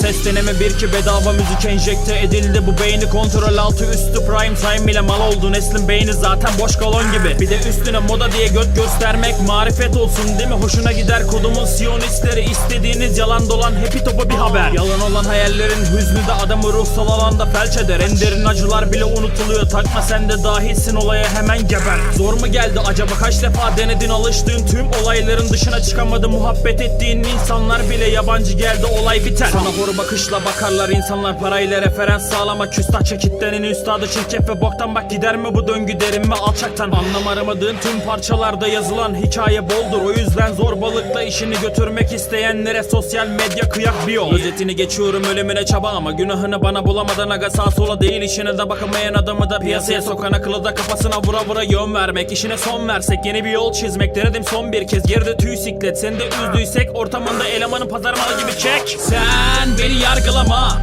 Ses deneme bir ki bedava müzik enjekte edildi. Bu beyni kontrol altı üstü prime time ile mal oldu. Neslin beyni zaten boş kolon gibi. Bir de üstüne moda diye göt göstermek marifet olsun değil mi? Hoşuna gider kodumun siyonistleri. İstediğiniz yalan dolan hepi topa bir haber. Yalan olan hayallerin hüznü de adamı ruhsal alanda felç eder. En derin acılar bile unutuluyor. Takma sen de dahilsin olaya hemen geber. Zor mu geldi acaba? Kaç defa denedin alıştığın tüm olayların dışına çıkamadı. Muhabbet ettiğin insanlar bile yabancı geldi olay biter. Sana hor bakışla bakarlar insanlar parayla referans sağlama. Küstah çekitlerin üstadı çirkef ve boktan bak gider mi bu döngü derin mi alçaktan? Anlam aramadığın tüm parçalarda yazılan hikaye boldur. O yüzden zorbalıkla işini götürmek isteyenlere sosyal medya kıyak bir yol. Özetini geçiyorum ölümüne çaba ama günahını bana bulamadan aga sağ sola değil işine de bakamayan adamı da piyasaya sokan akıllı da kafasına vura vura yön vermek. İşine son versek yeni bir yol çizmek. Denedim son bir kez geride tüy siklet. Seni de üzdüysek ortamında elemanın pazar malı gibi çek. Sen beni yargılama.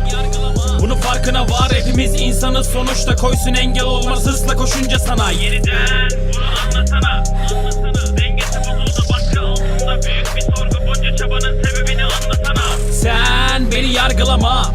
Bunun farkına var hepimiz insanız. Sonuçta koysun engel olmaz hızla koşunca sana. Yeniden bunu anlasana Anlasana. Dengesi bozuldu baskı altında büyük bir sorgu. Bunca çabanın sebebini anlasana. Sen beni yargılama.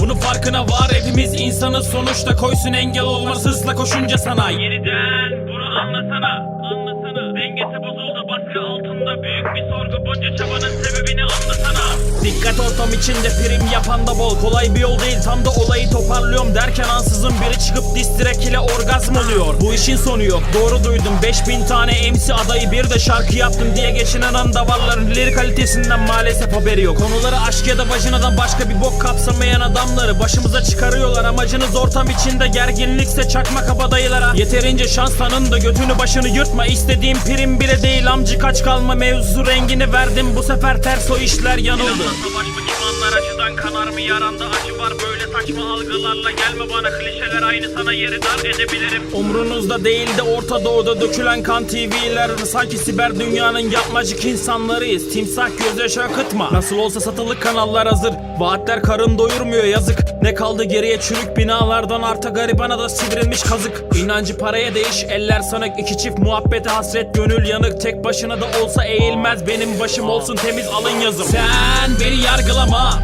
Bunun farkına var hepimiz insanız. Sonuçta koysun engel olmaz hızla koşunca sana. Yeniden bunu anlasana Anlasana. Dengesi bozuldu baskı altında büyük bir sorgu. Bunca çabanın sebebini anlasana Dikkat ortam içinde prim yapan da bol. Kolay bir yol değil tam da olayı toparlıyorum Derken ansızın biri çıkıp distirek ile orgazm oluyor. Bu işin sonu yok doğru duydum. 5000 tane MC adayı bir de şarkı yaptım diye geçinen andavalların lirik kalitesinden maalesef haberi yok. Konuları aşk ya da vajinadan başka bir bok kapsamayan adamları Başımıza çıkarıyorlar. Amacınız ortam içinde gerginlikse çakma kabadayılara Yeterince şans tanın da götünü başını yırtma. İstediğim prim bile değil amcı kaç kalma. Mevzu rengini verdim. Bu sefer ters o işler yanıldı Zobacz, bo nie mam na razie acıdan kanar mı yaranda? Acı var böyle saçma algılarla. Gelme bana klişeler aynı sana yeri dar edebilirim. Umrunuzda değil de Orta Doğu'da dökülen kan TV'ler sanki siber dünyanın yapmacık insanlarıyız. Timsah gözyaşı akıtma. Nasıl olsa satılık kanallar hazır. Vaatler karın doyurmuyor yazık. Ne kaldı geriye çürük binalardan? Arta garibana da sivrilmiş kazık. İnancı paraya değiş eller sanık. İki çift muhabbete hasret gönül yanık. Tek başına da olsa eğilmez. Benim başım olsun temiz alın yazım. Sen beni yargılama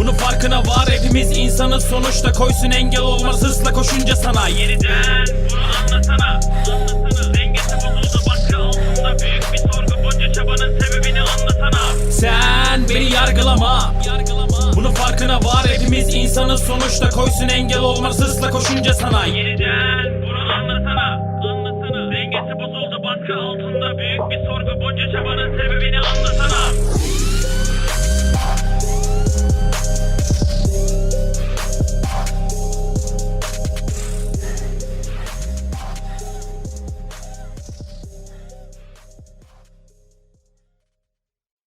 bunu farkına var hepimiz insanız. Sonuçta Koysun engel olmaz hızla koşunca sana. Yeniden bunu anlasana, anlasana. Dengesi bozuldu baskı altında Büyük bir sorgu. Bunca çabanın sebebini anlasana. Sen beni yargılama, yargılama. Bunu farkına var hepimiz insanız. Sonuçta Koysun engel olmaz hızla koşunca sana. Yeniden bunu anlasana, anlasana. Dengesi bozuldu baskı altında Büyük bir sorgu. Bunca çabanın